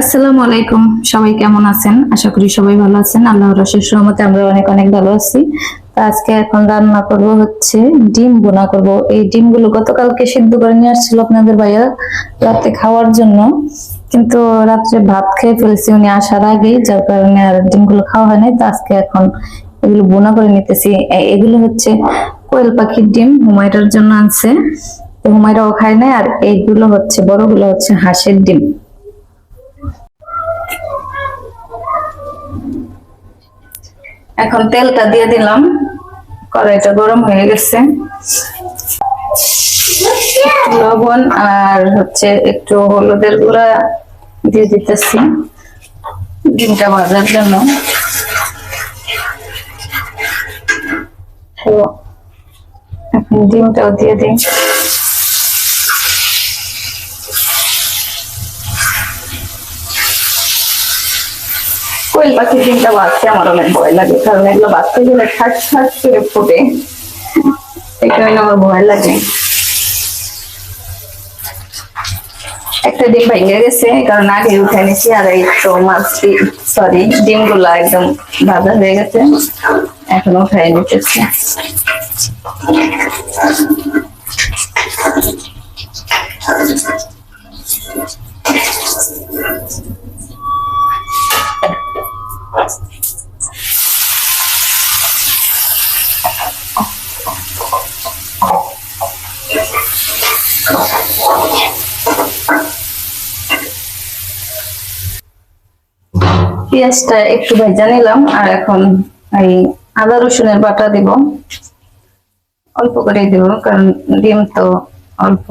আসসালামু আলাইকুম। সবাই কেমন আছেন? আশা করি সবাই ভালো আছেন। আল্লাহর রসের রহমতে আমরা অনেক অনেক ভালো আছি। আজকে এখন রান্না করব হচ্ছে ডিম বোনা করব। এই ডিমগুলো গতকালকে সিদ্ধ করে নিয়ে আসছিল আপনাদের ভাইয়া রাতে খাওয়ার জন্য। কিন্তু রাত্রে ভাত খেয়ে ফেলেছি, উনি আসার আগেই, যার কারণে আর ডিমগুলো খাওয়া হয়নি। তো আজকে এখন এগুলো বোনা করে নিতেছি। এগুলো হচ্ছে কোয়েল পাখির ডিম, হুমায়রার জন্য আনছে। হুমায়রাও খায় না আর এইগুলো হচ্ছে, বড়গুলো হচ্ছে হাঁসের ডিম। এখন তেলটা দিয়ে দিলাম। কড়াইটা গরম হয়ে গেছে। লবণ আর হচ্ছে একটু হলুদের গুঁড়া দিয়ে দিতেছি। ডিমটা ভাজার জন্য। এখন ডিমটাও দিয়ে দিই। কোয়েল পাখির ডিমটা বাঁচতে আমার অনেক ভয় লাগে, কারণ এগুলো বাঁচতে গেলে ঠাস ঠাস করে ফোটে। এই কারণে আমার ভয় লাগে। একটা ডিম ভেঙে গেছে কারণ আগে উঠে নিছি, আর এই তো মাছ সরি ডিমগুলা একদম ভাজা হয়ে গেছে, এখন উঠাই নিতেছি। পেঁয়াজটা একটু ভেজা নিলাম আর এখন এই আদা রসুনের বাটা দিব। অল্প করে দিব, কারণ ডিম তো অল্প।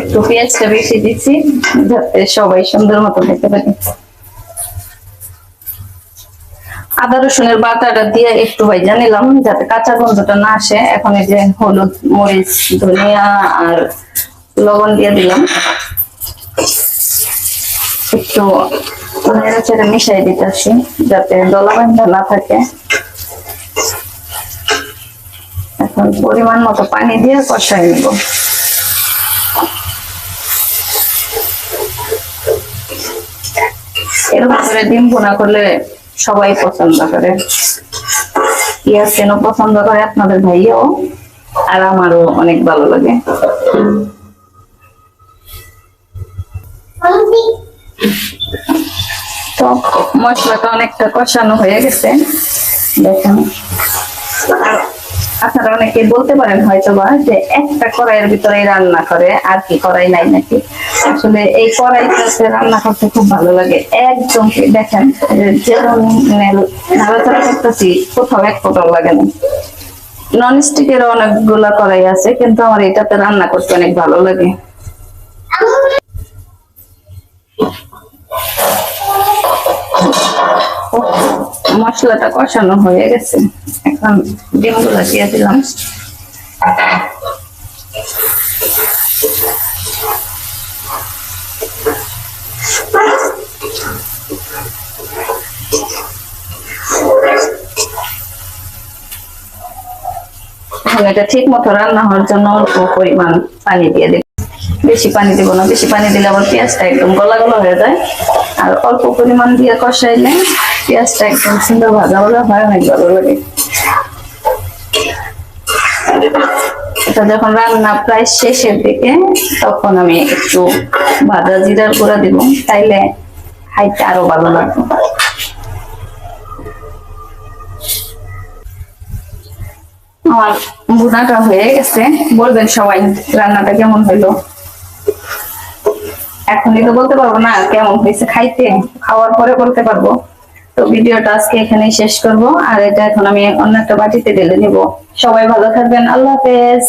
একটু পেঁয়াজটা বেশি দিচ্ছি, যাতে সবাই সুন্দর মতো খেতে পারে। আদা রসুনের বাটাটা দিয়ে একটু ভেজা নিলাম, যাতে কাঁচা গন্ধটা না আসে। এখন এই যে হলুদ, মরিচ, ধনিয়া আর লবণ দিয়ে দিলাম। একটু নেড়ে চেড়ে মিশাই দিতেছি, যাতে দলাবান্ধা না থাকে। এখন পরিমাণ মতো পানি দিয়ে কষাই নিব। এরকম করে ডিম ভুনা করলে সবাই পছন্দ করে। ইয়াস কেন পছন্দ করে আপনাদের ভাইয়াও, আর আমারও অনেক ভালো লাগে। তো মশলাটা অনেকটা কষানো হয়ে গেছে। দেখেন। আপনারা অনেকে বলতে পারেন হয়তো বা যে একটা কড়াইয়ের ভিতরে রান্না করে আর কি কড়াই নাই নাকি? আসলে এই কড়াইটাতে রান্না করতে খুব ভালো লাগে। একদম দেখেন যেরকম মানে নাড়াচাড়া করতেছি কোথাও এক লাগে না। নন স্টিকের অনেকগুলা কড়াই আছে কিন্তু আমার এটাতে রান্না করতে অনেক ভালো লাগে। মশলাটা কষানো হয়ে গেছে। এখন ডিমগুলো দিয়ে দিলাম। এটা ঠিক মতো রান্না হওয়ার জন্য অল্প পরিমাণ পানি দিয়ে দিই বেশি পানি দিব না। বেশি পানি দিলে আবার পেঁয়াজটা একদম গলা গলা হয়ে যায়। আর অল্প পরিমাণ দিয়ে কষাইলে পেঁয়াজটা একদম সুন্দর ভাজা ভাজা হয়, অনেক ভালো লাগে। যখন রান্না প্রায় শেষের দিকে, তখন আমি একটু ভাজা জিরার গুঁড়া দিব, তাইলে খাইতে আরও ভালো লাগবে। আমার ভুনাটা হয়ে গেছে। বলবেন সবাই রান্নাটা কেমন হইল? এখনই তো বলতে পারব না কেমন হয়েছে খাইতে, খাওয়ার পরে বলতে পারব। তো ভিডিওটা আজকে এখানেই শেষ করব। আর এটা এখন আমি অন্য একটা বাটিতে ঢেলে নিব। সবাই ভালো থাকবেন। আল্লাহ হাফেজ।